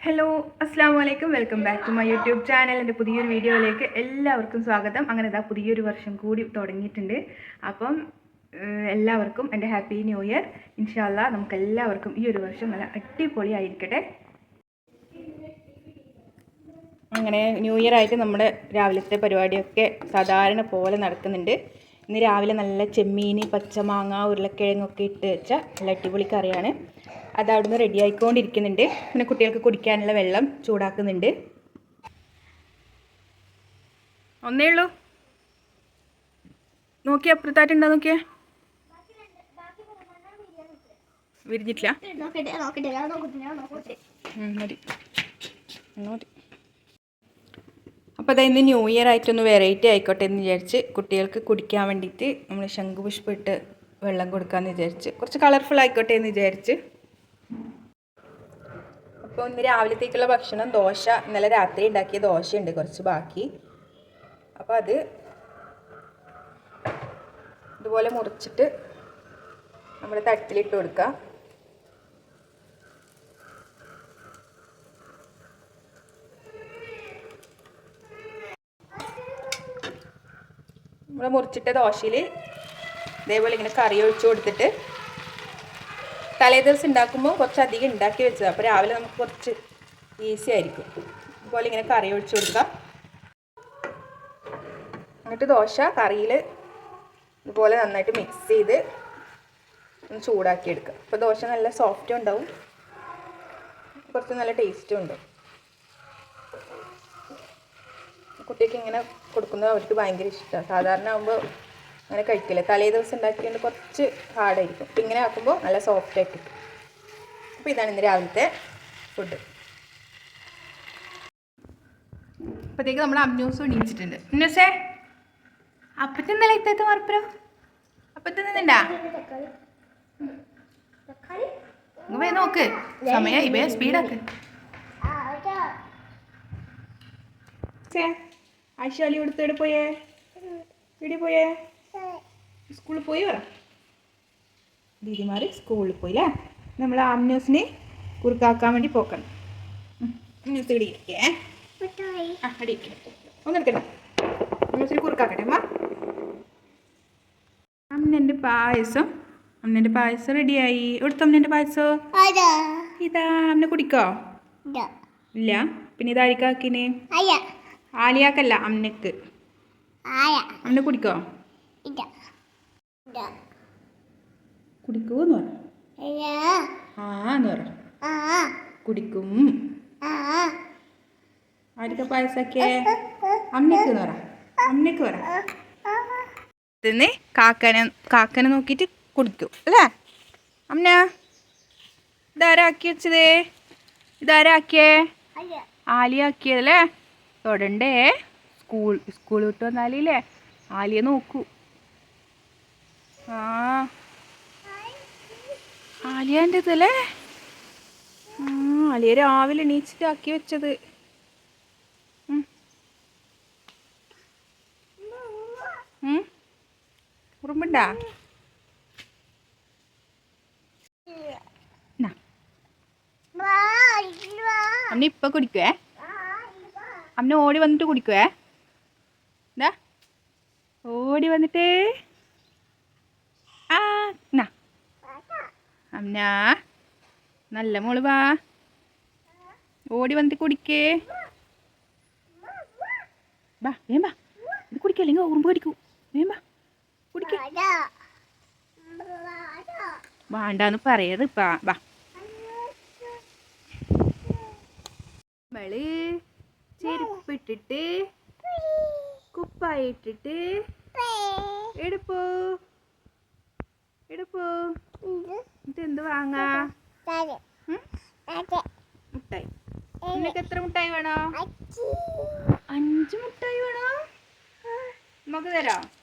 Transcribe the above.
Hello അസ്സാം വലൈക്കും welcome back to my YouTube channel എന്റെ പുതിയൊരു വീഡിയോയിലേക്ക് എല്ലാവർക്കും സ്വാഗതം. അങ്ങനെ ഇതാ പുതിയൊരു വർഷം കൂടി തുടങ്ങിയിട്ടുണ്ട്. അപ്പം എല്ലാവർക്കും എന്റെ ഹാപ്പി ന്യൂ ഇയർ ഇൻഷാല്ല നമുക്ക് എല്ലാവർക്കും ഈ ഒരു വർഷം നല്ല അടിപൊളിയായിരിക്കട്ടെ. അങ്ങനെ ന്യൂ ഇയർ ആയിട്ട് നമ്മുടെ രാവിലത്തെ പരിപാടിയൊക്കെ സാധാരണ പോലെ നടക്കുന്നുണ്ട്. ഇന്ന് രാവിലെ നല്ല ചെമ്മീൻ പച്ചമാങ്ങ ഉരുളക്കിഴങ്ങൊക്കെ ഇട്ട് വെച്ച നല്ല അടിപൊളി കറിയാണ്. അത് അവിടുന്ന് റെഡി ആയിക്കൊണ്ടിരിക്കുന്നുണ്ട്. പിന്നെ കുട്ടികൾക്ക് കുടിക്കാനുള്ള വെള്ളം ചൂടാക്കുന്നുണ്ട്. ഒന്നേ ഉള്ളൂ. നോക്കിയ അപ്പുറത്തായിട്ടുണ്ടോ നോക്കിയ? വിരിഞ്ഞിട്ടില്ല. മതി. മതി. അപ്പോൾ അതായത് ന്യൂ ഇയർ ആയിട്ടൊന്ന് വെറൈറ്റി ആയിക്കോട്ടെ എന്ന് വിചാരിച്ച് കുട്ടികൾക്ക് കുടിക്കാൻ വേണ്ടിയിട്ട് നമ്മൾ ശംഖുപുഷ്പം ഇട്ട് വെള്ളം കൊടുക്കാമെന്ന് വിചാരിച്ച് കുറച്ച് കളർഫുൾ ആയിക്കോട്ടെ എന്ന് വിചാരിച്ച്. അപ്പോൾ ഇന്ന് രാവിലത്തേക്കുള്ള ഭക്ഷണം ദോശ ഇന്നലെ രാത്രി ഉണ്ടാക്കിയ ദോശയുണ്ട് കുറച്ച് ബാക്കി. അപ്പോൾ അത് ഇതുപോലെ മുറിച്ചിട്ട് നമ്മുടെ തട്ടിലിട്ട് കൊടുക്കുക നമ്മൾ മുറിച്ചിട്ട ദോശയിൽ ഇതേപോലെ ഇങ്ങനെ കറി ഒഴിച്ച് കൊടുത്തിട്ട് തലേ ദിവസം ഉണ്ടാക്കുമ്പോൾ കുറച്ച് അധികം ഉണ്ടാക്കി വെച്ചത്. അപ്പോൾ രാവിലെ നമുക്ക് കുറച്ച് ഈസി ആയിരിക്കും. ഇതുപോലെ ഇങ്ങനെ കറി ഒഴിച്ച് കൊടുക്കാം. എന്നിട്ട് ദോശ കറിയിൽ ഇതുപോലെ നന്നായിട്ട് മിക്സ് ചെയ്ത് ഒന്ന് ചൂടാക്കി എടുക്കുക അപ്പോൾ ദോശ നല്ല സോഫ്റ്റും ഉണ്ടാവും. കുറച്ച് നല്ല ടേസ്റ്റും ഉണ്ടാവും. കുട്ടിക്ക് ഇങ്ങനെ കൊടുക്കുന്നത് അവർക്ക് ഭയങ്കര ഇഷ്ടമാണ് സാധാരണ ആകുമ്പോൾ അങ്ങനെ കഴിക്കില്ല. തലേ ദിവസം ഉണ്ടാക്കിയതുകൊണ്ട് കുറച്ച് ഹാർഡായിരിക്കും. അപ്പം ഇങ്ങനെ ആക്കുമ്പോൾ നല്ല സോഫ്റ്റ് ആയിട്ട് കിട്ടും. അപ്പോൾ ഇതാണ് ഇന്ന് രാവിലത്തെ ഫുഡ് അപ്പോഴത്തേക്ക് നമ്മൾ അമ്നൂസ് എണീച്ചിട്ടുണ്ട്. അമ്നൂസേ അപ്പത്തെ ഇന്നലെ ഇത്തത്തെ മറപ്പുറം അപ്പത്തെ നിന്നുണ്ടാ വേ നോക്ക്. സമയമായി വേ സ്പീഡാക്ക് ചേ. ആയിഷാലി ഇവിടുത്തെ എവിടെ പോയേ? എവിടെ പോയേ? സ്കൂളിൽ പോയി പറ. ദീദിമാർ സ്കൂളിൽ പോയി അല്ലേ നമ്മൾ ആംനൂസിനെ കുറുക്കാക്കാൻ വേണ്ടി പോക്കണം. ന്യൂസ് ഇവിടെ ഇരിക്കേ. ആ അടി ഇരിക്കട്ടെ ഒന്ന് എടുക്കട്ടെ. ന്യൂസിന് കുറുക്കാക്കട്ടെ അമ്മ. അമ്മന്റെ പായസം. അമ്മന്റെ പായസം റെഡിയായി. ഇവിടുത്തെ അമ്മന്റെ പായസം? ഇതാ അമ്മ കുടിക്കോ? ഇല്ല. പിന്നെ ഇതായിരിക്കും അയ്യ. ആലിയാക്കല്ല അമ്മയ്ക്ക് അമ്മ കുടിക്കോ? പറ. അയ്യ ആ എന്ന് പറ കുടിക്കും. ആ. ആരിക്ക പായസൊക്കെ? അമ്മയ്ക്ക് എന്ന് പറ. അമ്മയ്ക്ക് പറ. കാക്കനെ കാക്കനെ നോക്കിയിട്ട് കുടിക്കും അല്ലേ? അമ്മ ഇതാരാക്കി വെച്ചതേ? ഇതാരാക്കിയേ? ആലിയാക്കിയതല്ലേ? തൊടണ്ടേ സ്കൂൾ സ്കൂൾ വിട്ട് വന്നാലേ ആലിയെ നോക്കൂ. ആ. ആലിയാന്റെ ഇതല്ലേ ആലിയ രാവിലെ എണീച്ചിട്ട് ആക്കി വെച്ചത് ഉറുമ്പണ്ടാ? അമ്മ ഇപ്പൊ കുടിക്കുവേ? അമ്മ ഓടി വന്നിട്ട് കുടിക്കുവേ. എന്താ ഓടി വന്നിട്ട്. ആ എന്നാ അമ്മ നല്ല മോൾ വാ. ഓടി വന്നിട്ട് കുടിക്കേ. വാ വേം വാ. ഇത് കുടിക്കുക അല്ലെങ്കിൽ ഉറുമ്പ് കടിക്കൂ. വേം വാ. കുടിക്കേ. വേണ്ടാന്ന് പറയത് ഇപ്പാ. വാ. നമ്മൾ ചെരുപ്പിട്ടിട്ട് കുപ്പായിട്ടിട്ട്. എടുപ്പോ? എടുപ്പോ? ഇതെന്ത് വാങ്ങാട്ടായി നിനക്ക് എത്ര മുട്ടായി വേണോ? അഞ്ച് മുട്ടായി വേണോ? നമുക്ക് തരാം.